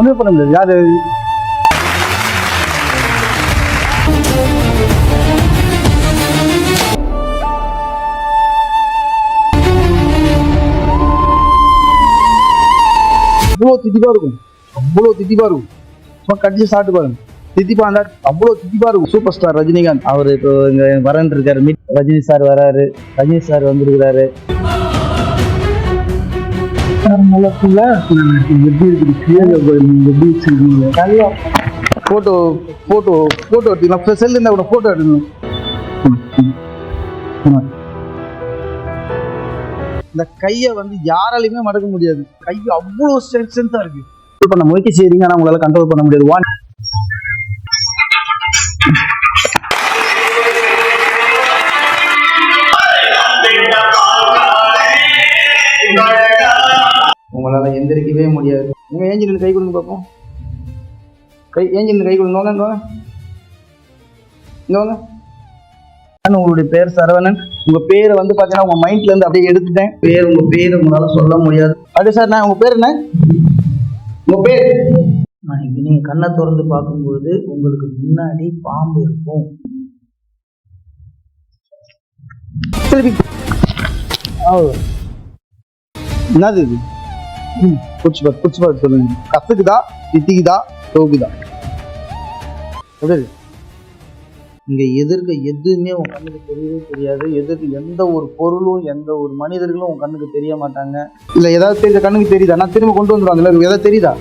ஒன்றும் பண்ண முடியாது. யாரு? அவ்வளோ திட்டிப்பா இருக்கும். அவ்வளோ தித்திப்பா இருக்கும். சும்மா கடிச்சு சாப்பிட்டு பாருங்க. தித்திப்பா அந்த அவ்வளோ திட்டிப்பா இருக்கும். Super star Rajinikanth. அவர் இப்போ இங்க வரன் இருக்காரு. மீட் ரஜினி சார் வராரு. ரஜினி சார் வந்திருக்கிறாரு. நல்லா இருக்குல்ல எப்படி இருக்குது எப்படி வச்சிருக்கீங்க நல்லா ஃபோட்டோ ஃபோட்டோ ஃபோட்டோ எடுத்துக்கலாம் செல் இருந்தால் கூட ஃபோட்டோ எடுக்கணும் ஆமா. இந்த கையை வந்து யாராலையுமே மடக்க முடியாது. கை அவ்வளோ ஸ்ட்ரென்த்தாக இருக்கு. இப்போ நம்ம முயற்சி செய்றீங்க ஆனால் உங்களால கண்ட்ரோல் பண்ண முடியாது. ஒன் உங்களால எந்திரிக்கவே முடியாது. உங்க ஏஞ்சில் கை கொடுங்க பார்ப்போம் கை ஏஞ்சில் கை கொடுங்க. வாங்க இங்க வாங்க உங்களுடைய பேர் சரவணன். உங்க பேரை வந்து பாத்தீங்கன்னா உங்க மைண்ட்ல இருந்து அப்படியே எடுத்துட்டேன். பேர் உங்க பேர் உங்களால சொல்ல முடியாது. அது சார் நான் உங்க பேர் என்ன? உங்க பேர்? நான் இங்க நீங்க கண்ணை திறந்து பார்க்கும்போது உங்களுக்கு முன்னாடி பாம்பு இருக்கும். என்னது இது? ம், புடிச்சு பாரு புடிச்சு சொல்லுங்க கத்துக்குதா தித்திக்குதா தோக்குதா எப்படி இங்க எதிர்க்க எதுவுமே உன் கண்ணுக்கு தெரியவே தெரியாது எதிர்க்க எந்த ஒரு பொருளும் எந்த ஒரு மனிதர்களும் உன் கண்ணுக்கு தெரிய மாட்டாங்க இல்ல ஏதாவது தெரியுத கண்ணுக்கு தெரியுதா நான் திரும்ப கொண்டு வந்துருவாங்கல்ல ஏதாவது தெரியுதா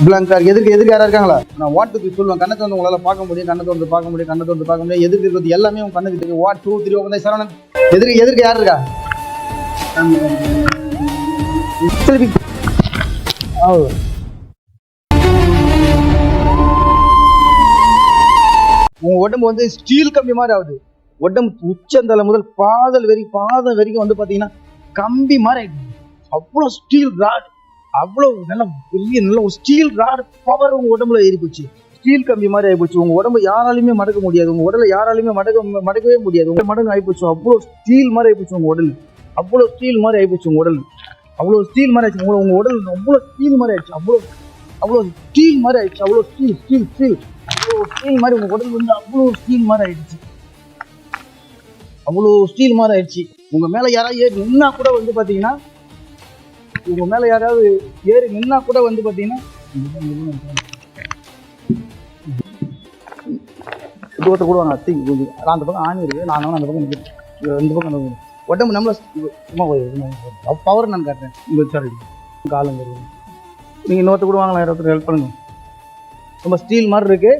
பிளாங்கா எதுக்கு எதுக்கு யாரா இருக்காங்களா நான் வாட் டு சொல்லுவேன் கண்ணை வந்து உங்களால பார்க்க முடியும் கண்ணை வந்து பார்க்க முடியும் கண்ணை வந்து பார்க்க முடியும் எதுக்கு இருக்கிறது எல்லாமே உன் கண்ணுக்கு தெரியும் வாட் டூ த்ரீ உங்க சரவணன் எதிர்க்க எதிர்க்க யார் இருக்கா திருப்பி. அவ்வளோ. உங்க உடம்பு வந்து ஸ்டீல் கம்பி மாதிரி ஆகுது. உடம்பு உச்சந்தலை முதல் பாதல் வரைக்கும் பாதம் வரைக்கும் வந்து பாத்தீங்கன்னா கம்பி மாதிரி ஆயிடுது. அவ்வளோ ஸ்டீல் ராட் அவ்வளோ நல்ல பெரிய நல்ல ஒரு ஸ்டீல் ராடு பவர் உங்க உடம்புல ஏறி போச்சு. ஸ்டீல் கம்பி மாதிரி ஆயிப்போச்சு உங்க உடம்பு யாராலையுமே மடக்க முடியாது. உங்க உடலை யாராலையுமே மடக்க மடக்கவே முடியாது. உங்க மடங்கு ஆயிப்போச்சு அவ்வளோ ஸ்டீல் மாதிரி ஆயிப்போச்சு உங்க உடல். அவ்வளோ ஸ்டீல் மாதிரி ஆயிப்போச்சு உங்க உடல். அவ்வளோ ஸ்டீல் மாதிரி ஆயிடுச்சு. உங்க- உங்க உடல் அவ்வளோ ஸ்டீல் மாதிரி ஆயிடுச்சு. அவ்வளோ அவ்வளோ ஸ்டீல் மாதிரி ஆயிடுச்சு. அவ்வளோ ஸ்டீல் ஸ்டீல் ஸ்டீல் அவ்வளோ ஸ்டீல் மாதிரி உங்க உடல் வந்து அவ்வளோ ஸ்டீல் மாதிரி ஆயிடுச்சு. அவ்வளோ ஸ்டீல் மாதிரி ஆயிடுச்சு. உங்க மேல யாராவது ஏறி நின்னா கூட வந்து பார்த்தீங்கன்னா உங்க மேல யாராவது ஏறி நின்னா கூட வந்து பார்த்தீங்கன்னா தூரத்தை கூட வாங்க அத்தி கொஞ்சம் அந்த பக்கம் ஆணி இருக்கு. நான் அந்த பக்கம் இந்த பக்கம் அந்த பக்கம். உடம்பு நம்மள சும்மா பவர் நான் காட்டுறேன் இங்க சாரி. காலம் இருக்கு நீங்க இன்னொருத்த கூட வாங்கலாம் யாராவது ஹெல்ப் பண்ணுங்க. ரொம்ப ஸ்டீல் மாதிரி இருக்கு.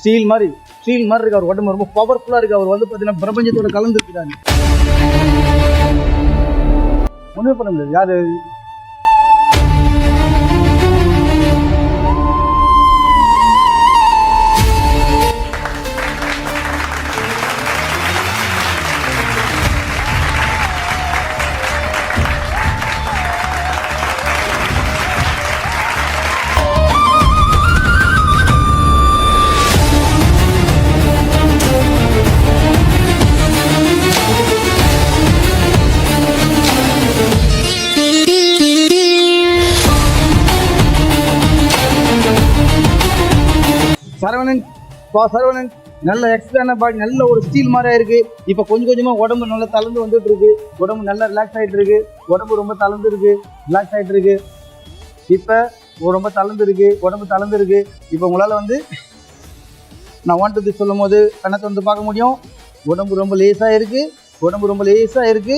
ஸ்டீல் மாதிரி ஸ்டீல் மாதிரி இருக்கு. அவர் உடம்பு ரொம்ப பவர்ஃபுல்லா இருக்கு. அவர் வந்து பாத்தீங்கன்னா பிரபஞ்சத்தோட கலந்து இருக்கிறாரு ஒண்ணுமே பண்ண முடியாது. யாரு பா சரவணன் நல்ல எக்ஸ்ட்ரான பாடி நல்ல ஒரு ஸ்டீல் மாதிரி இருக்கு இப்போ கொஞ்சம் கொஞ்சமா உடம்பு நல்லா தளர்ந்து வந்துட்டு இருக்கு உடம்பு நல்லா ரிலாக்ஸ் ஆயிட்டு இருக்கு உடம்பு ரொம்ப தளர்ந்து இருக்கு ரிலாக்ஸ் ஆயிட்டு இருக்கு இப்போ ரொம்ப தளர்ந்து இருக்கு உடம்பு தளர்ந்து இருக்கு இப்போ உங்களால வந்து நான் ஒன் டூ சொல்லும் போது கணத்தை வந்து பார்க்க முடியும். உடம்பு ரொம்ப லேசா இருக்கு. உடம்பு ரொம்ப லேசா இருக்கு.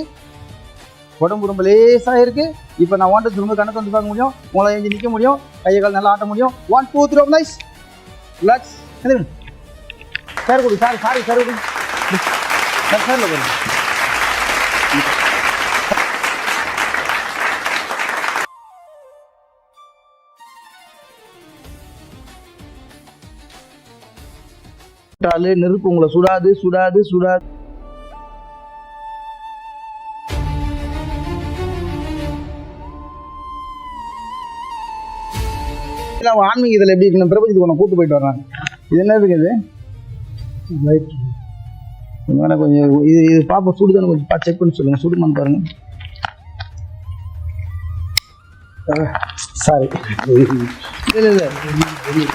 உடம்பு ரொம்ப லேசா இருக்கு. இப்போ நான் ஒன் டூ சொல்லும்போது வந்து பார்க்க முடியும். உங்களால் எழுந்து நிற்க முடியும். கையை கால் நல்லா ஆட்ட முடியும். One two three nice relax sir கொடு சார் சாரி சார் கொடு சார். சார் நெருப்பு உங்களை சுடாது சுடாது சுடாது. ஆன்மீகத்தில் அவன் எப்படி இருக்கு பிரபஞ்சத்துக்கு உன்னை கூட்டு போயிட்டு வர்றாங்க. இது என்ன இருக்குது ரைட் வேணா கொஞ்சம் இது இது பாப்பா சுடுதானே கொஞ்சம் செக் பண்ணி சொல்லுங்க. சுடுமான்னு பாருங்க. சாரி இல்லை இல்லை இல்லை.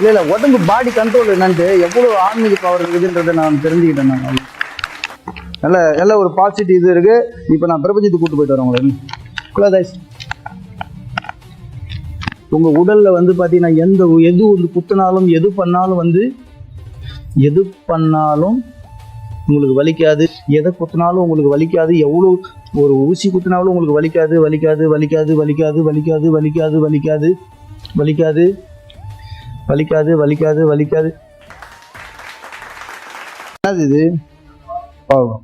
இல்லை உடம்பு பாடி கண்ட்ரோல் என்னன்ட்டு எவ்வளோ ஆன்மீக பவர் இருக்குதுன்றதை நான் தெரிஞ்சுக்கிட்டேன் நான். நல்ல நல்ல ஒரு பாசிட்டிவ் இது இருக்கு. இப்போ நான் பிரபஞ்சத்துக்கு கூட்டு போயிட்டு வரேன் உங்களுக்கு. குலதாஸ் உங்கள் உடலில் வந்து பார்த்தீங்கன்னா எந்த எது வந்து குத்தினாலும் எது பண்ணாலும் வந்து எது பண்ணாலும் உங்களுக்கு வலிக்காது எதை குத்தினாலும் உங்களுக்கு வலிக்காது எவ்வளோ ஒரு ஊசி குத்தினாலும் உங்களுக்கு வலிக்காது வலிக்காது வலிக்காது வலிக்காது வலிக்காது வலிக்காது வலிக்காது வலிக்காது வலிக்காது வலிக்காது வலிக்காது என்னது இது பாவம்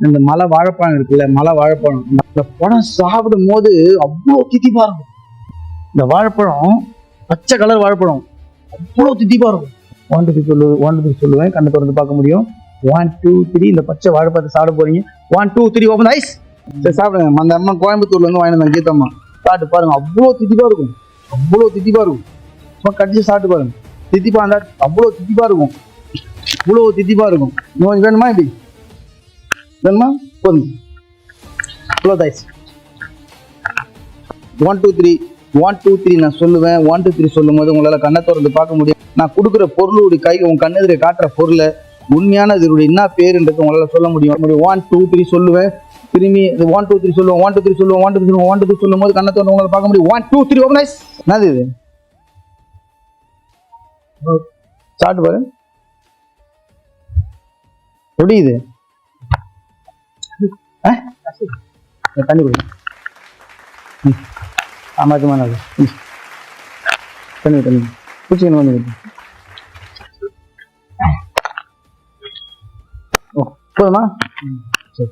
இந்த மலை வாழைப்பழம் இருக்குல்ல மலை வாழைப்பழம் இந்த பழம் சாப்பிடும் போது அவ்வளோ தித்திப்பா இருக்கும் இந்த வாழைப்பழம் பச்சை கலர் வாழைப்பழம் அவ்வளோ திட்டிப்பாக இருக்கும் ஒன் டூ சொல்லு ஒன் டூ சொல்லுவேன். கண்ணை திறந்து பார்க்க முடியும். ஒன் டூ த்ரீ இந்த பச்சை வாழைப்பழத்தை சாப்பிட போறீங்க. One two three open eyes சரி சாப்பிடுங்க. அந்த அம்மா கோயம்புத்தூர்ல இருந்து வாங்கி வந்தாங்க கீதம்மா. சாப்பிட்டு பாருங்க. அவ்வளோ திட்டிப்பாக இருக்கும். அவ்வளோ தித்திப்பா இருக்கும். சும்மா கடிச்சு சாப்பிட்டு பாருங்க. தித்திப்பா இருந்தால் அவ்வளோ திட்டிப்பாக இருக்கும். இவ்வளோ தித்திப்பா இருக்கும். இன்னும் வேணுமா இப்படி? வேணுமா? போதும். இவ்வளோ thighs one two three one two three நான் சொல்லுவேன். ஒன் டூ த்ரீ சொல்லும் போது உங்களால் கண்ணை திறந்து பார்க்க முடியும். நான் கொடுக்குற பொருளுடைய கை உன் கண்ணெதிரை காட்டுற பொருளை உண்மையான இதனுடைய என்ன பேருன்றது உங்களால் சொல்ல முடியும். ஒன் டூ த்ரீ சொல்லுவேன். திரும்பி ஒன் டூ த்ரீ சொல்லுவோம். ஒன் டூ த்ரீ சொல்லுவோம். One two three one two three சொல்லும் போது கண்ணை திறந்து உங்களால் பார்க்க முடியும். One two three open nice என்னது இது? சாப்பிட்டு பாரு. எப்படி இது? ஆ? தண்ணி குடி ம் ஆமாத்துமானது ம். தண்ணி தண்ணி. குடிச்சிக்கணும் ஓ போதுமா? சரி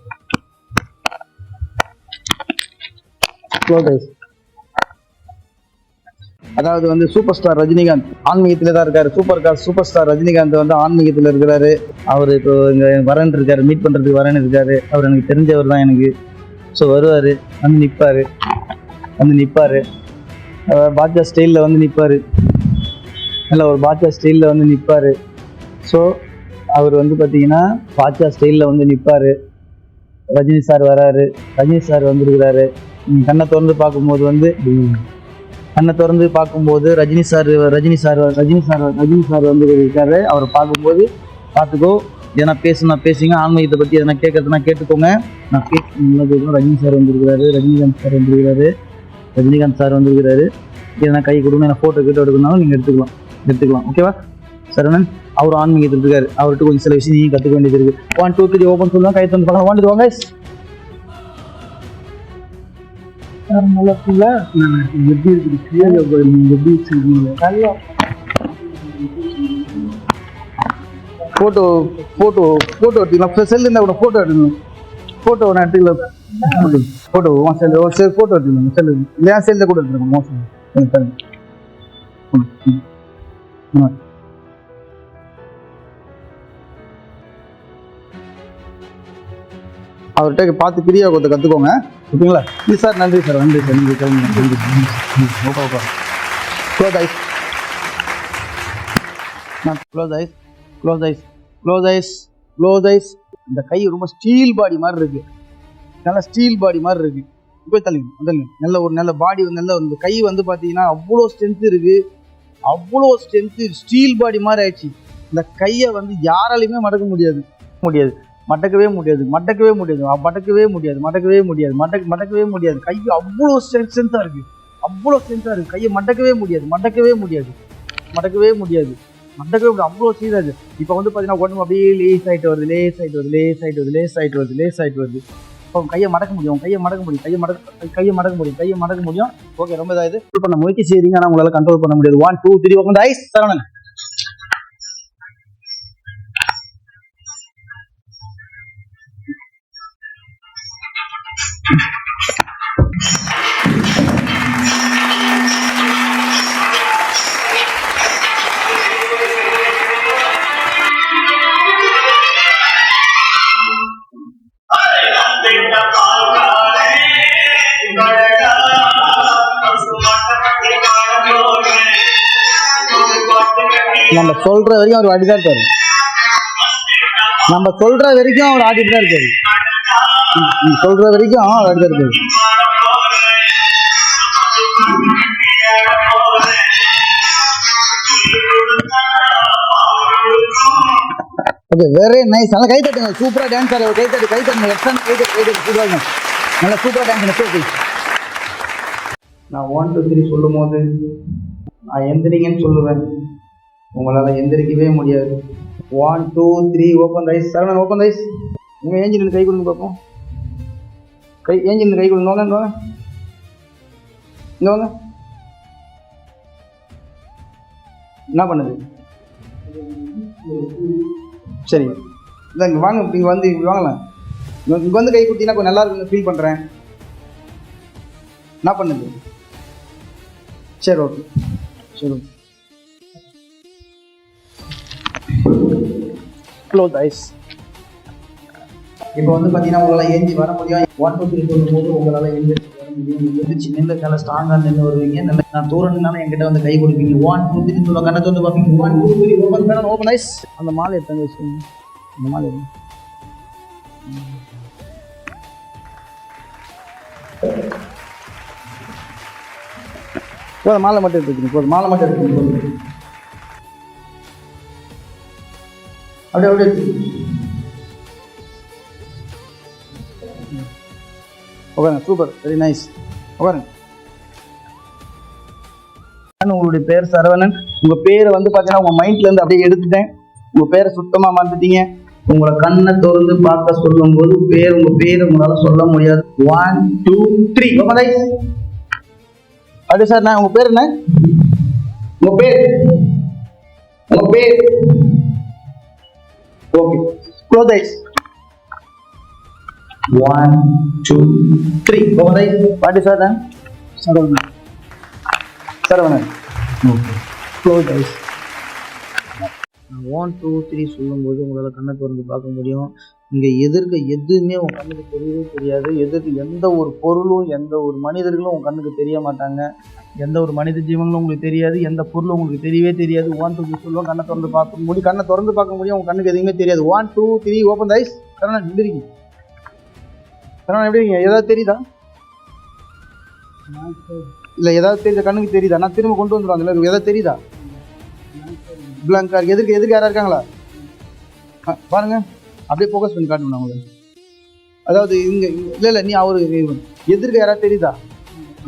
அதாவது வந்து சூப்பர் ஸ்டார் ரஜினிகாந்த் ஆன்மீகத்துல தான் இருக்காரு. Super car super star Rajinikanth வந்து ஆன்மீகத்துல இருக்கிறாரு. அவர் இப்போ இங்க வரேன் இருக்காரு மீட் பண்றதுக்கு வரன் இருக்காரு. அவர் எனக்கு தெரிஞ்சவர் தான் எனக்கு. ஸோ வருவாரு வந்து நிற்பாரு வந்து நிற்பார் அவர் பாட்சா வந்து நிற்பார் இல்லை ஒரு பாட்சா ஸ்டைலில் வந்து நிற்பார் ஸோ அவர் வந்து பார்த்தீங்கன்னா பாட்சா ஸ்டைலில் வந்து நிற்பார் ரஜினி சார் வராரு. ரஜினி சார் வந்திருக்கிறாரு. கண்ணை திறந்து பார்க்கும்போது வந்து கண்ணை திறந்து பார்க்கும்போது Rajini sir Rajini sir Rajini sir Rajini sir வந்து இருக்காரு அவரை பார்க்கும்போது பார்த்துக்கோ எதனா பேசுனா பேசுங்க. ஆன்மீகத்தை பற்றி எதனா கேட்கறதுனா கேட்டுக்கோங்க. நான் கேட்க ரஜினி சார் வந்திருக்கிறாரு. ரஜினிகாந்த் சார் வந்துருக்கிறாரு. ரஜினிகாந்த் சார் வந்திருக்கிறாரு. எதனா கை கொடுங்க நான் ஃபோட்டோ கிட்ட எடுக்கணும்னாலும் நீங்கள் எடுத்துக்கலாம். எடுத்துக்கலாம். ஓகேவா சரவணன் அவர் ஆன்மீகத்தில் இருக்காரு. அவர்கிட்ட கொஞ்சம் சில விஷயம் நீங்கள் கற்றுக்க வேண்டியது இருக்கு. ஒன் டூ த்ரீ ஓப்பன் சொல்லுவாங்க கை தந்து பார்க்கலாம். ஒன் டூ வாங்க நல்லா இருக்குல்ல எப்படி இருக்குது எப்படி வச்சிருக்கீங்க? நல்லா. ஃபோட்டோ ஃபோட்டோ ஃபோட்டோ எடுத்துக்கலாம். செல் இருந்தால் கூட ஃபோட்டோ எடுக்கணும் ஃபோட்டோ நான் எடுத்துக்கலாம். ஃபோட்டோ உன் செல் ஒரு செல் ஃபோட்டோ எடுத்துக்கலாம் செல் இல்லையா செல்லில் கூட எடுத்துக்கலாம் மோசம் எனக்கு தருங்க. அவர்கிட்ட பார்த்து பிரியா கொடுத்த கற்றுக்கோங்க ஓகேங்களா? இல்லை சார் நன்றி சார். நன்றி சார். நீங்கள் கிளம்புங்க நன்றி. ஓகே ஓகே க்ளோஸ் ஐஸ் நான் close eyes close eyes close eyes close eyes இந்த கை ரொம்ப ஸ்டீல் பாடி மாதிரி இருக்கு. நல்ல ஸ்டீல் பாடி மாதிரி இருக்கு. போய் தள்ளுங்க தள்ளுங்க நல்ல ஒரு நல்ல பாடி நல்ல இந்த கை வந்து பார்த்தீங்கன்னா அவ்வளோ ஸ்ட்ரென்த் இருக்கு. அவ்வளோ ஸ்ட்ரென்த்து ஸ்டீல் பாடி மாதிரி ஆயிடுச்சு. இந்த கையை வந்து யாராலையுமே மடக்க முடியாது. முடியாது. மடக்கவே முடியாது. மடக்கவே முடியாது. மடக்கவே முடியாது. மடக்கவே முடியாது. மடக்க மடக்கவே முடியாது. கை அவ்வளோ ஸ்ட்ரென்த்தாக இருக்கு. அவ்வளோ ஸ்ட்ரென்த்தாக இருக்கு. கையை மடக்கவே முடியாது. மடக்கவே முடியாது. மடக்கவே முடியாது. மடக்கவே முடியாது. அவ்வளோ சீராக இருக்குது இப்போ வந்து பார்த்தீங்கன்னா உடம்பு அப்படியே லேஸ் ஆகிட்டு வருது லேஸ் ஆகிட்டு வருது லேஸ் ஆகிட்டு வருது லேஸ் ஆகிட்டு வருது லேஸ் ஆகிட்டு வருது. உன் கையை மடக்க முடியும் கையை மடக்க முடியும் கையை மடக்க கையை மடக்க முடியும் கையை மடக்க முடியும். ஓகே ரொம்ப இதாக இது பண்ண முயற்சி செய்யுங்க ஆனால் உங்களால் கண்ட்ரோல் பண்ண முடியாது. ஒன் டூ த்ரீ உட்காந்து ஐஸ் தரணும் நம்ம சொல்ற வரைக்கும் அவர் ஆடிட்டு தான் இருக்காரு நம்ம சொல்ற வரைக்கும் அவர் ஆடிட்டு தான் இருக்காரு சொல்ற வரைக்கும் அவர் ஆடிட்டு தான் இருக்காரு ஓகே வெரி நைஸ் நல்லா கை தட்டுங்க. சூப்பரா டான்ஸ் ஆடுற கை தட்டு கை தட்டுங்க. எக்ஸ்ட்ரா கை தட்டு கை தட்டு. சூப்பரா நல்லா சூப்பரா டான்ஸ் ஓகே நான் ஒன் டூ த்ரீ சொல்லும் போது நான் எந்திரிங்கன்னு சொல்லுவேன். உங்களால் எந்திரிக்கவே முடியாது. One two three open rise Saravanan open rise நீங்கள் ஏஞ்சின் கை கொடுங்க பார்ப்போம் கை ஏஞ்சின் கை கொடுங்க. வாங்க வாங்க இங்கே வாங்க என்ன பண்ணுது? சரி. இல்லை இங்கே வாங்க இங்கே வந்து இங்க வாங்கலாம். இங்கே வந்து கை கொடுத்தீங்கன்னா கொஞ்சம் நல்லா இருக்குன்னு ஃபீல் பண்ணுறேன் என்ன பண்ணுது? சரி ஓகே சரி ஓகே க்ளோஸ் ஐஸ் இப்போ வந்து பார்த்தீங்கன்னா உங்களால் ஏஞ்சி வர முடியும். ஒன் டூ த்ரீ சொல்லும் போது உங்களால் எழுந்திரிச்சு வர முடியும். நீங்கள் எழுந்திரிச்சு நின்று நல்லா ஸ்ட்ராங்காக நின்று வருவீங்க. நல்ல நான் தூரம் நின்னாலும் என்கிட்ட வந்து கை கொடுப்பீங்க. ஒன் டூ த்ரீ சொல்ல கண்ணை வந்து பார்ப்பீங்க. ஒன் டூ த்ரீ ஓப்பன் பண்ண ஓப்பன் ஐஸ் அந்த மாலை எடுத்தாங்க வச்சுக்கோங்க. அந்த மாலை. போதும் மாலை மட்டும் எடுத்துக்கணும் போதும் மாலை மட்டும் எடுத்துக்கணும் போதும் அப்படியே அப்படியே. உட்காருங்க சூப்பர் வெரி நைஸ் உட்காருங்க. நான் உங்களுடைய பேர் சரவணன். உங்க பேரை வந்து பார்த்தீங்கன்னா உங்க மைண்ட்ல இருந்து அப்படியே எடுத்துட்டேன். உங்க பேரை சுத்தமா மறந்துட்டீங்க. உங்களை கண்ணை திறந்து பார்க்க சொல்லும் போது பேர் உங்க பேர் உங்களால சொல்ல முடியாது. ஒன் டூ த்ரீ அப்படி சார் நான் உங்க பேர் என்ன? உங்க பேர்? உங்க பேர்? Okay close eyes one two three eyes what is sir Saravanan Saravanan okay close eyes one two three சொல்லும்போது உங்களால் கண்ணை திறந்து பார்க்க முடியும். இங்கே எதிர்க்க எதுவுமே உன் கண்ணுக்கு தெரியவே தெரியாது. எதிர்க்கு எந்த ஒரு பொருளும் எந்த ஒரு மனிதர்களும் உன் கண்ணுக்கு தெரிய மாட்டாங்க. எந்த ஒரு மனித ஜீவங்களும் உங்களுக்கு தெரியாது. எந்த பொருளும் உங்களுக்கு தெரியவே தெரியாது. ஒன் டூ சொல்லுவோம் கண்ணை திறந்து பார்க்க முடியும் கண்ணை திறந்து பார்க்க முடியும். உங்க கண்ணுக்கு எதுவுமே தெரியாது. One two three open eyes கரணா எப்படி இருக்கீங்க. எப்படி இருக்கீங்க? ஏதாவது தெரியுதா? இல்லை ஏதாவது தெரியுதா கண்ணுக்கு தெரியுதா? நான் திரும்ப கொண்டு வந்துடுவாங்க இல்லை ஏதாவது தெரியுதா? பிளாங்கா எதுக்கு எதிர்க்கு எதிர்க்கு இருக்காங்களா? ஆ, அப்படியே ஃபோக்கஸ் பண்ணி காட்டணும் அவங்களுக்கு அதாவது இங்கே இல்லை இல்லை நீ அவரு எதிர்க்க யாராவது தெரியுதா?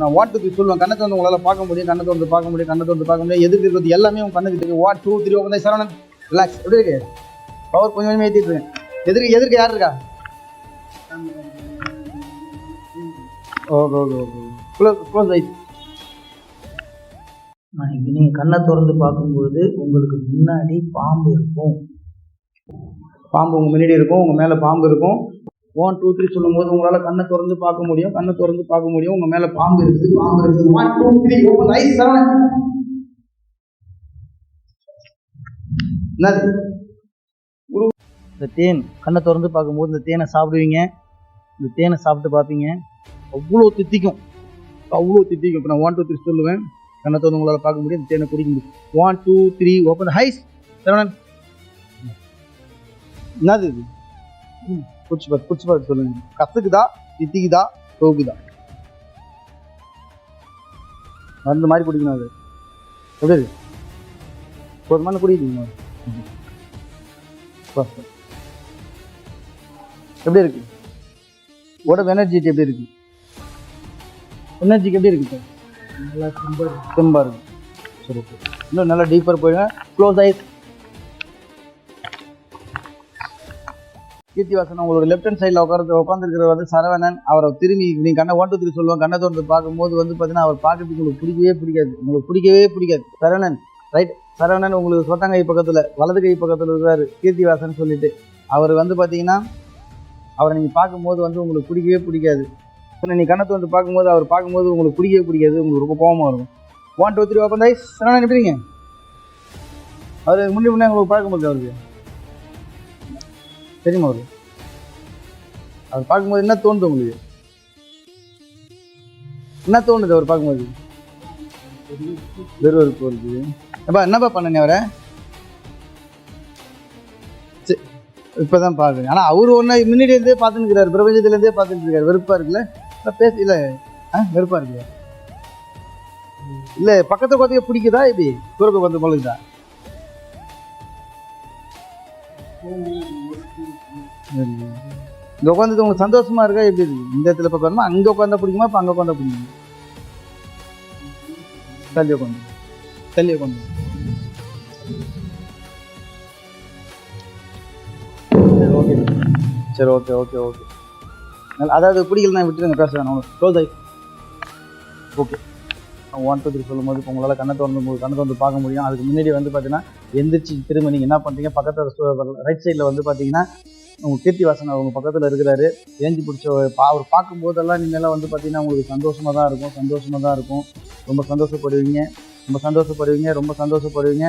நான் வாட் டூ சொல்லுவேன். கண்ணத்தை வந்து உங்களால் பார்க்க முடியும் கண்ணை வந்து பார்க்க முடியும் கண்ணை வந்து பார்க்க முடியும். எதிர்க்க இருக்கிறது எல்லாமே உங்க கண்ணுக்கு தெரியும். What two three open Saravanan. Relax எப்படி இருக்கு? பவர் கொஞ்சம் கொஞ்சமாக ஏற்றிட்டு இருக்கேன். எதிர்க்க எதிர்க்க யார் இருக்கா? Okay okay okay close close eyes நீங்கள் கண்ணை திறந்து பார்க்கும்போது உங்களுக்கு முன்னாடி பாம்பு இருக்கும். பாம்பு உங்கள் முன்னாடி இருக்கும் உங்கள் மேலே பாம்பு இருக்கும். ஒன் டூ த்ரீ சொல்லும்போது உங்களால் கண்ணை திறந்து பார்க்க முடியும் கண்ணை திறந்து பார்க்க முடியும் உங்கள் மேலே பாம்பு இருக்குது பாம்பு இருக்குது. ஒன் டூ த்ரீ ஓப்பன் என்னது? இந்த தேன் கண்ணை திறந்து பார்க்கும்போது இந்த தேனை சாப்பிடுவீங்க. இந்த தேனை சாப்பிட்டு பார்ப்பீங்க. அவ்வளோ தித்திக்கும். அவ்வளோ தித்திக்கும். இப்போ நான் ஒன் டூ த்ரீ சொல்லுவேன். கண்ணை திறந்து உங்களால் பார்க்க முடியும் இந்த தேனை குடிக்க முடியும். One two three open eyes Saravanan என்னது இது? குடிச்சு பாரு குடிச்சு பாரு சொல்லுங்க. கத்துக்குதா தித்திக்குதா தோக்குதா? மருந்து மாதிரி குடிக்கணும் அது. எப்படி இருக்கு ஒரு மணி குடிக்கிறீங்க எப்படி இருக்கு? உடம்பு எனர்ஜிக்கு எப்படி இருக்கு? எனர்ஜிக்கு எப்படி இருக்கு நல்லா தெம்பா இருக்கு. தெம்பா இருக்கு. சரி ஓகே இன்னும் நல்லா டீப்பர் போயிடுங்க. க்ளோஸ் ஐஸ் கீர்த்திவாசன் உங்களோட லெஃப்ட் ஹேண்ட் சைடில் உட்காந்து உட்காந்துருக்கிற வந்து சரவணன். அவரை திரும்பி நீங்கள் கண்ணை ஒன் டூ த்ரீ சொல்லுவாங்க கண்ணை திறந்து பார்க்கும்போது வந்து பார்த்தீங்கன்னா அவர் பார்க்கறதுக்கு உங்களுக்கு பிடிக்கவே பிடிக்காது. உங்களுக்கு பிடிக்கவே பிடிக்காது. சரவணன் ரைட் சரவணன் உங்களுக்கு சொத்தங்கை பக்கத்தில் வலது கை பக்கத்தில் இருக்கிறார் கீர்த்திவாசன் சொல்லிட்டு. அவர் வந்து பார்த்தீங்கன்னா அவரை நீங்கள் பார்க்கும்போது வந்து உங்களுக்கு பிடிக்கவே பிடிக்காது. நீங்கள் கண்ணை வந்து பார்க்கும்போது அவர் பார்க்கும்போது உங்களுக்கு பிடிக்கவே பிடிக்காது. உங்களுக்கு ரொம்ப கோபமாக இருக்கும். One two three open rise Saravanan எப்படிங்க அவர் முன்னே முன்னே உங்களுக்கு பார்க்கும்போது அவருக்கு. தெரியுமா அவரு? அவர் பார்க்கும்போது என்ன தோணுது உங்களுக்கு? என்ன தோணுது அவர் பார்க்கும்போது? வெறுவருப்பு வருது. அப்பா என்னப்பா பண்ண அவரை? சரி, இப்பதான் பாருங்க. ஆனால் அவர் ஒன்னு முன்னாடியிருந்தே பார்த்துருக்கிறார் பார்த்துன்னு இருக்கிறாரு வெறுப்பாக பார்த்துட்டு இருக்காரு வெறுப்பா இருக்குல்ல? இல்லை பேச இல்லை. ஆ வெறுப்பாக இருக்குல்ல இல்லை பக்கத்தை பார்த்துக்க பிடிக்குதா இப்படி தூரக்கு வந்து பழகுதா இங்க உட்காந்து உங்களுக்கு சந்தோஷமா இருக்கா? எப்படி இருக்கு? இந்த இடத்துல இப்ப பாருமா. அங்க உட்காந்தா பிடிக்குமா? இப்ப அங்க உட்காந்தா பிடிக்குமா? தள்ளி உட்காந்து தள்ளி உட்காந்து சரி ஓகே சரி ஓகே ஓகே ஓகே அதாவது பிடிக்கலன்னா விட்டுருங்க பேசுறேன் க்ளோஸ் ஆகி ஓகே. ஒன் டூ த்ரீ சொல்லும் போது இப்போ உங்களால் கண்ணை திறந்து உங்களுக்கு கண்ணை திறந்து பார்க்க முடியும். அதுக்கு முன்னாடி வந்து பார்த்தீங்கன்னா எந்திரிச்சு திரும்ப நீங்கள் என்ன பண்ணுறீங்க பக்கத்தில் ரைட் சைடில் வந்து பார்த்தீங்கன்னா உங்கள் கீர்த்தி வாசன் அவங்க பக்கத்தில் இருக்கிறாரு. ஏஞ்சி பிடிச்ச பா அவர் பார்க்கும்போதெல்லாம் இனிமேலாம் வந்து பார்த்தீங்கன்னா உங்களுக்கு சந்தோஷமாக தான் இருக்கும். சந்தோஷமாக தான் இருக்கும். ரொம்ப சந்தோஷப்படுவீங்க. ரொம்ப சந்தோஷப்படுவீங்க. ரொம்ப சந்தோஷப்படுவீங்க.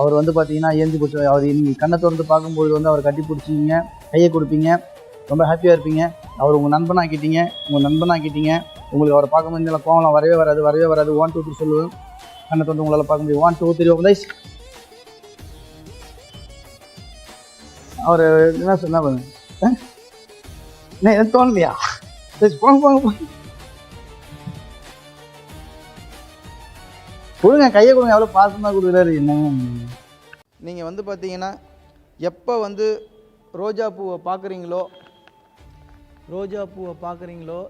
அவர் வந்து பார்த்தீங்கன்னா ஏந்தி பிடிச்ச அவர் நீங்கள் கண்ணை திறந்து பார்க்கும்போது வந்து அவர் கட்டி பிடிச்சிங்க கையை கொடுப்பீங்க. ரொம்ப ஹாப்பியாக இருப்பீங்க. அவர் உங்கள் நண்பனாக்கிட்டீங்க. உங்கள் நண்பனாக்கிட்டீங்க. உங்களுக்கு அவரை பார்க்கும்போது இந்த கோவலாம் வரவே வராது வரவே வராது. ஒன் டூ த்ரீ சொல்லுவேன். கண்ணை தொண்டு உங்களால் பார்க்க முடியும். ஒன் டூ த்ரீ ரைஸ் அவர் என்ன சொன்ன பாருங்க என்ன எனக்கு தோணலையா? சரி போங்க போங்க போங்க. கொடுங்க கையை கொடுங்க. எவ்வளோ பாசமாக கொடுக்குறாரு என்ன? நீங்கள் வந்து பார்த்தீங்கன்னா எப்போ வந்து ரோஜா பூவை பார்க்குறீங்களோ ரோஜா பூவை பார்க்குறீங்களோ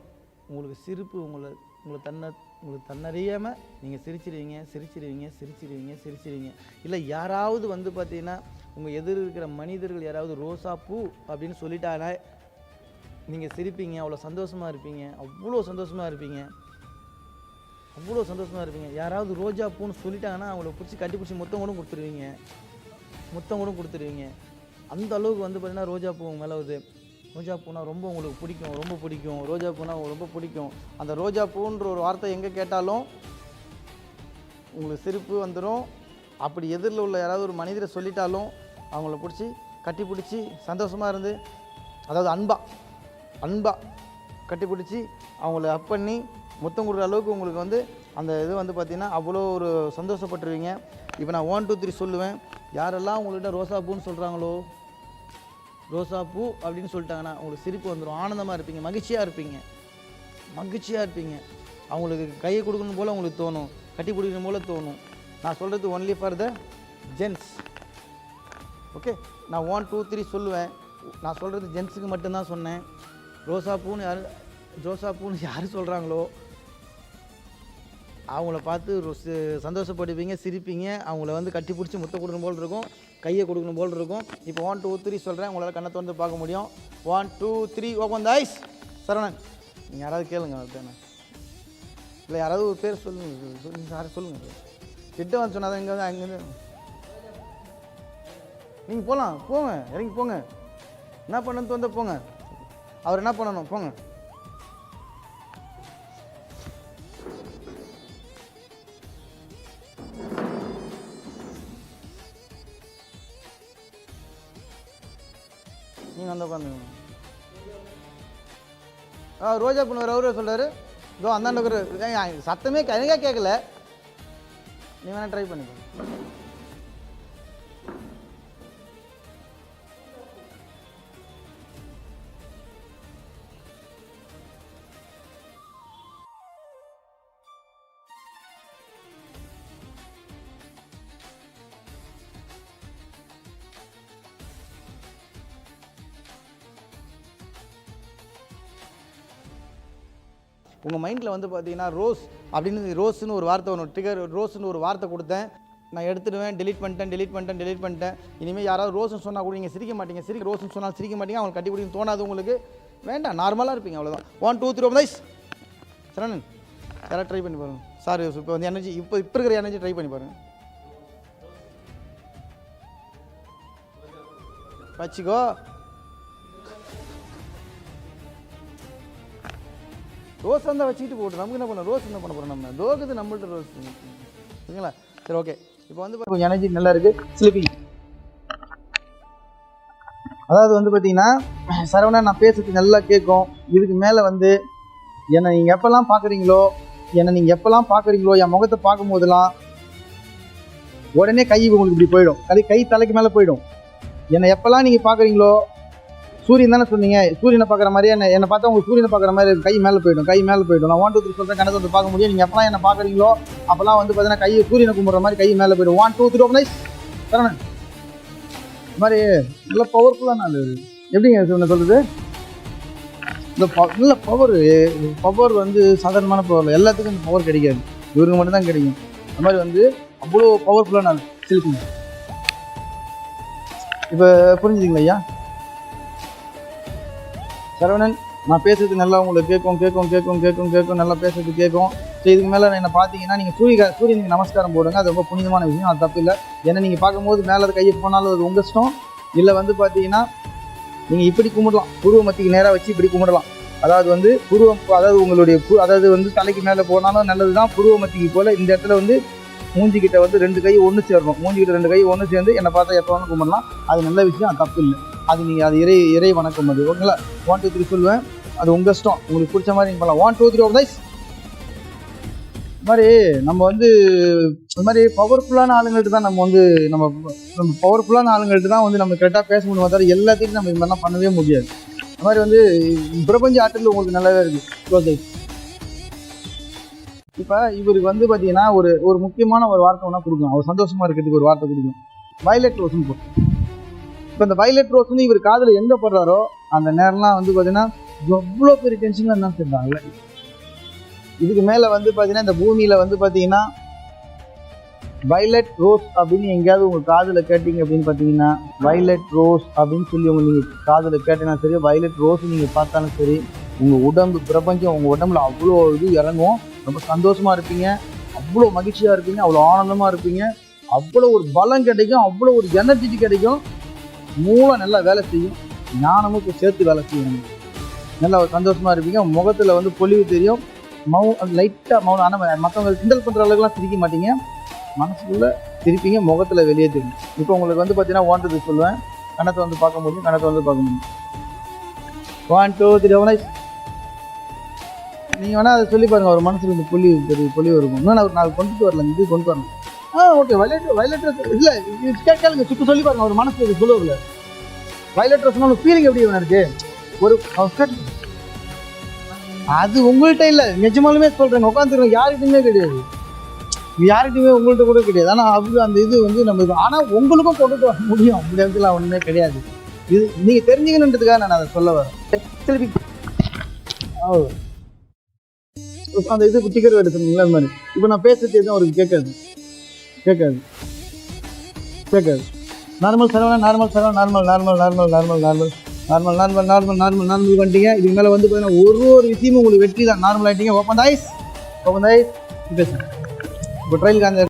உங்களுக்கு சிரிப்பு உங்களை உங்களை தன்ன உங்களுக்கு தன்னறியாமல் நீங்கள் சிரிச்சிருவீங்க சிரிச்சிருவீங்க சிரிச்சிருவீங்க சிரிச்சிருவீங்க. இல்லை யாராவது வந்து பார்த்தீங்கன்னா உங்கள் எதிர் இருக்கிற மனிதர்கள் யாராவது ரோசா பூ அப்படின்னு சொல்லிட்டாங்கன்னா நீங்கள் சிரிப்பீங்க அவ்வளோ சந்தோஷமாக இருப்பீங்க அவ்வளோ சந்தோஷமாக இருப்பீங்க. அவ்வளோ சந்தோஷமாக இருப்பீங்க. யாராவது ரோஜா பூன்னு சொல்லிட்டாங்கன்னா அவங்கள பிடிச்சி கட்டி பிடிச்சி மொத்தம் கூட கொடுத்துருவீங்க. மொத்தம் கூட கொடுத்துருவீங்க. அந்த அளவுக்கு வந்து பார்த்தீங்கன்னா ரோஜா பூ மேலே வருது. ரோஜா பூனா ரொம்ப உங்களுக்கு பிடிக்கும் ரொம்ப பிடிக்கும். ரோஜா பூனா ரொம்ப பிடிக்கும். அந்த ரோஜா பூன்ற ஒரு வார்த்தை எங்கே கேட்டாலும் உங்களுக்கு சிரிப்பு வந்துடும் அப்படி எதிரில் உள்ள யாராவது ஒரு மனிதரை சொல்லிட்டாலும் அவங்கள பிடிச்சி கட்டி பிடிச்சி சந்தோஷமாக இருந்து அதாவது அன்பா அன்பா கட்டி பிடிச்சி அவங்கள அப் பண்ணி முத்தம் கொடுக்குற அளவுக்கு உங்களுக்கு வந்து அந்த இது வந்து பார்த்திங்கன்னா அவ்வளோ ஒரு சந்தோஷப்பட்டுருவீங்க. இப்போ நான் ஒன் டூ த்ரீ சொல்லுவேன். யாரெல்லாம் உங்கள்கிட்ட ரோசா பூன்னு சொல்கிறாங்களோ ரோசா பூ அப்படின்னு சொல்லிட்டாங்கன்னா உங்களுக்கு சிரிப்பு வந்துடும் ஆனந்தமாக இருப்பீங்க மகிழ்ச்சியாக இருப்பீங்க. மகிழ்ச்சியாக இருப்பீங்க. அவங்களுக்கு கையை கொடுக்கணும் போல் உங்களுக்கு தோணும். கட்டி பிடிக்கணும் போல் தோணும். நான் சொல்கிறது only for the gents okay நான் ஒன் டூ த்ரீ சொல்லுவேன். நான் சொல்கிறது ஜென்ஸுக்கு மட்டும்தான் சொன்னேன். ரோசா பூன்னு யார் ரோசா பூன்னு யார் சொல்கிறாங்களோ அவங்கள பார்த்து ரொ- சந்தோஷப்படுவீங்க சிரிப்பீங்க. அவங்கள வந்து கட்டி பிடிச்சி முத்த கொடுக்கணும் போல் இருக்கும். கையை கொடுக்கணும் போல் இருக்கும். இப்போ ஒன் டூ த்ரீ சொல்கிறேன் உங்களால் கண்ணை திறந்து பார்க்க முடியும். One two three open the eyes Saravanan நீங்கள் யாராவது கேளுங்க அதுதானே இல்லை யாராவது ஒரு பேர் சொல்லுங்க சொல்லுங்க சொல்லுங்கள் கிட்ட வந்து சொன்னாதான் இங்கே வந்து அங்கேருந்து நீங்கள் போகலாம் போங்க இறங்கி போங்க. என்ன பண்ணுன்னு வந்து போங்க. அவர் என்ன பண்ணணும் போங்க. நீங்கள் உட்காந்துங்க. ஆ ரோஜா பொண்ணு அவரு சொல்கிறாரு இதோ அந்தாண்ட சத்தமே கழுங்க கேட்கல நீ வேணால் ட்ரை பண்ணிக்கோ. உங்கள் மைண்டில் வந்து பார்த்தீங்கன்னா ரோஸ் அப்படின்னு ரோஸ்னு ஒரு வார்த்தை ஒன்று ட்ரிகர் ரோஸ்னு ஒரு வார்த்தை கொடுத்தேன். நான் எடுத்துடுவேன் டெலிட் பண்ணிட்டேன் டெலிட் பண்ணிட்டேன் டெலிட் பண்ணிட்டேன். இனிமேல் யாராவது ரோஸ்னு சொன்னால் கூட நீங்கள் சிரிக்க மாட்டீங்க. சிரிக்க ரோஸ்னு சொன்னால் சிரிக்க மாட்டீங்க. அவங்களுக்கு கட்டி பிடிக்கும் தோணாது உங்களுக்கு. வேண்டாம் நார்மலாக இருப்பீங்க அவ்வளோதான் one two three rise Saranan யாராவது ட்ரை பண்ணி பாருங்க. சார் இப்போ வந்து எனர்ஜி இப்போ இப்போ இருக்கிற எனர்ஜி ட்ரை பண்ணி பாருங்க. வச்சுக்கோ. ரோஸ் வந்தால் வச்சுக்கிட்டு போட்டு நமக்கு என்ன பண்ண ரோஸ் என்ன பண்ண போகிறோம் நம்ம? தோக்குது நம்மள்ட்ட ரோஸ். சரிங்களா? சரி ஓகே இப்போ வந்து கொஞ்சம் எனர்ஜி நல்லா இருக்கு. ஸ்லிப்பிங் அதாவது வந்து பார்த்தீங்கன்னா சரவணா நான் பேசுறது நல்லா கேட்கும். இதுக்கு மேலே வந்து என்னை நீங்கள் எப்போல்லாம் பார்க்குறீங்களோ என்னை நீங்கள் எப்போல்லாம் பார்க்குறீங்களோ என் முகத்தை பார்க்கும் போதெல்லாம் உடனே கை உங்களுக்கு இப்படி போயிடும். கை கை தலைக்கு மேலே போயிடும். என்னை எப்போல்லாம் நீங்கள் பார்க்குறீங்களோ சூரியன் தானே சொன்னீங்க? சூரியனை பார்க்குற மாதிரியே என்ன என்னை பார்த்தா உங்களுக்கு சூரியனை பார்க்குற மாதிரி கை மேலே போயிடும் கை மேலே போயிடும். நான் ஒன் டூ த்ரீ சொல்கிறேன் கணக்கு வந்து பார்க்க முடியும். நீங்கள் எப்பலாம் என்ன பார்க்குறீங்களோ அப்போல்லாம் வந்து பார்த்தீங்கன்னா கையை சூரியனை கும்பிட்ற மாதிரி கை மேலே போயிடும். One two three nice Saravanan இந்த மாதிரி நல்ல பவர்ஃபுல்லான ஆள் எப்படிங்க சொன்ன சொல்கிறது இந்த ப- நல்ல பவர் பவர் வந்து சாதாரணமான பவர் எல்லாத்துக்கும் இந்த பவர் கிடைக்காது. இவருக்கு மட்டும்தான் கிடைக்கும். அந்த மாதிரி வந்து அவ்வளோ பவர்ஃபுல்லான ஆள். சிலிக்குங்க. இப்போ புரிஞ்சுதுங்களா ஐயா? சரவணன் நான் பேசுறது நல்லா உங்களுக்கு கேட்கும் கேட்கும் கேட்கும் கேட்கும் கேட்கும் நல்லா பேசுறது கேட்கும் ஸோ இதுக்கு மேலே என்ன பார்த்தீங்கன்னா நீங்கள் சூரிய சூரியனுக்கு நமஸ்காரம் போடுங்க. அது ரொம்ப புனிதமான விஷயம் அது தப்பு இல்லை. ஏன்னா நீங்கள் பார்க்கும்போது மேலே அது கையை போனாலும் அது உங்கள் இஷ்டம். இல்லை வந்து பார்த்தீங்கன்னா நீங்கள் இப்படி கும்பிடலாம். புருவ மத்திக்கு நேராக வச்சு இப்படி கும்பிடலாம். அதாவது வந்து புருவம் அதாவது உங்களுடைய பு அதாவது வந்து தலைக்கு மேலே போனாலும் நல்லது தான் புருவ மத்திக்கு போல் இந்த இடத்துல வந்து மூஞ்சிக்கிட்ட வந்து ரெண்டு கை ஒன்று சேரணும். மூஞ்சிக்கிட்ட ரெண்டு கை ஒன்று சேர்ந்து என்னை பார்த்தா எப்போ வந்து கும்பிடலாம். அது நல்ல விஷயம் அது தப்பு இல்லை. அது நீங்கள் அது இறை இறை வணக்கம் அது. ஓகேங்களா ஒன் டூ த்ரீ சொல்லுவேன். அது உங்கள் இஷ்டம். உங்களுக்கு பிடிச்ச மாதிரி நீங்கள் பண்ணலாம். ஒன் டூ த்ரீ தைஸ் இது மாதிரி நம்ம வந்து இந்த மாதிரி பவர்ஃபுல்லான ஆளுங்கள்ட்ட தான் நம்ம வந்து நம்ம நம்ம பவர்ஃபுல்லான ஆளுங்கள்ட்ட தான் வந்து நம்ம கரெக்டாக பேச முடியுமா தவிர எல்லாத்தையும் நம்ம இது மாதிரிலாம் பண்ணவே முடியாது. இந்த மாதிரி வந்து பிரபஞ்ச ஆற்றல் உங்களுக்கு நல்லாவே இருக்குது க்ளோஸ் இப்போ இவருக்கு வந்து பார்த்தீங்கன்னா ஒரு ஒரு முக்கியமான ஒரு வார்த்தை ஒன்றா கொடுக்கணும். அவர் சந்தோஷமாக இருக்கிறதுக்கு ஒரு வார்த்தை கொடுக்கும் வயலட் ரோஸ்னு போட்டு. இப்போ இந்த வயலட் வந்து இவர் காதில் எங்கே போடுறாரோ அந்த நேரம்லாம் வந்து பார்த்தீங்கன்னா எவ்வளோ பெரிய டென்ஷனில் என்ன சொல்கிறாங்கல்ல இதுக்கு மேலே வந்து பார்த்தீங்கன்னா இந்த பூமியில் வந்து பார்த்தீங்கன்னா வயலட் ரோஸ் அப்படின்னு எங்கேயாவது உங்கள் காதில் கேட்டீங்க அப்படின்னு பார்த்தீங்கன்னா வயலட் ரோஸ் அப்படின்னு சொல்லி உங்கள் நீங்கள் காதில் கேட்டீங்கன்னா சரி வயலட் ரோஸ் நீங்கள் பார்த்தாலும் சரி உங்கள் உடம்பு பிரபஞ்சம் உங்கள் உடம்புல அவ்வளோ இது இறங்கும். ரொம்ப சந்தோஷமாக இருப்பீங்க. அவ்வளோ மகிழ்ச்சியாக இருப்பீங்க. அவ்வளோ ஆனந்தமாக இருப்பீங்க. அவ்வளோ ஒரு பலம் கிடைக்கும். அவ்வளோ ஒரு எனர்ஜி கிடைக்கும். மூளை நல்லா வேலை செய்யும். ஞானமும் இப்போ சேர்த்து வேலை செய்யும் நல்லா ஒரு சந்தோஷமாக இருப்பீங்க. முகத்தில் வந்து பொலிவு தெரியும். மௌ லைட்டாக மௌனம் ஆனால் மற்றவங்க கிண்டல் பண்ணுற அளவுக்குலாம் சிரிக்க மாட்டீங்க. மனசுக்குள்ளே சிரிப்பீங்க முகத்தில் வெளியே தெரியும். இப்போ உங்களுக்கு வந்து பார்த்தீங்கன்னா ஓன்றது சொல்லுவேன். கணத்தை வந்து பார்க்க முடியும் கணத்தை வந்து பார்க்க முடியும். ஒன் டூ த்ரீ ஒன் நீங்கள் வேணால் அதை சொல்லி பாருங்கள் ஒரு மனசில் இந்த புள்ளி தெரியும் புள்ளி இருக்கும். இன்னும் நான் ஒரு நாள் கொண்டுட்டு வரல இது கொண்டு வரணும் ஆ ஓகே வயலட் வயலட் இல்லை இது கேட்காதுங்க சுட்டு சொல்லி பாருங்க. ஒரு மனசு இது சொல்லுவாங்க வயலட் ட்ரெஸ்னா ஒரு ஃபீலிங் எப்படி இருக்கு ஒரு அது உங்கள்கிட்ட இல்லை. நிஜமாலுமே சொல்கிறேங்க உட்காந்துருக்கோம் யார்கிட்டயுமே கிடையாது. யார்கிட்டயுமே உங்கள்கிட்ட கூட கிடையாது. ஆனால் அவங்க அந்த இது வந்து நம்ம ஆனால் உங்களுக்கும் கொண்டுட்டு வர முடியும். அப்படி இடத்துல ஒன்றுமே கிடையாது. இது நீங்கள் தெரிஞ்சுக்கணுன்றதுக்காக நான் அதை சொல்ல வரேன். திருப்பி ஓ. அந்த இது டிக்கெட் எடுத்துருங்களா அது மாதிரி. இப்போ நான் பேசுறது எதுவும் அவருக்கு கேட்காது. கேட்காது. கேட்காது. Normal Saravana normal Saravana normal normal normal normal normal normal normal normal normal normal பண்ணிட்டீங்க. இதுக்கு மேலே வந்து பார்த்தீங்கன்னா ஒரு ஒரு விஷயமும் உங்களுக்கு வெற்றி தான் நார்மல் ஆகிட்டீங்க ஓப்பன் ஐஸ் ஓப்பன் ஐஸ் பேசுங்க. இப்போ ட்ரையலுக்கு அந்த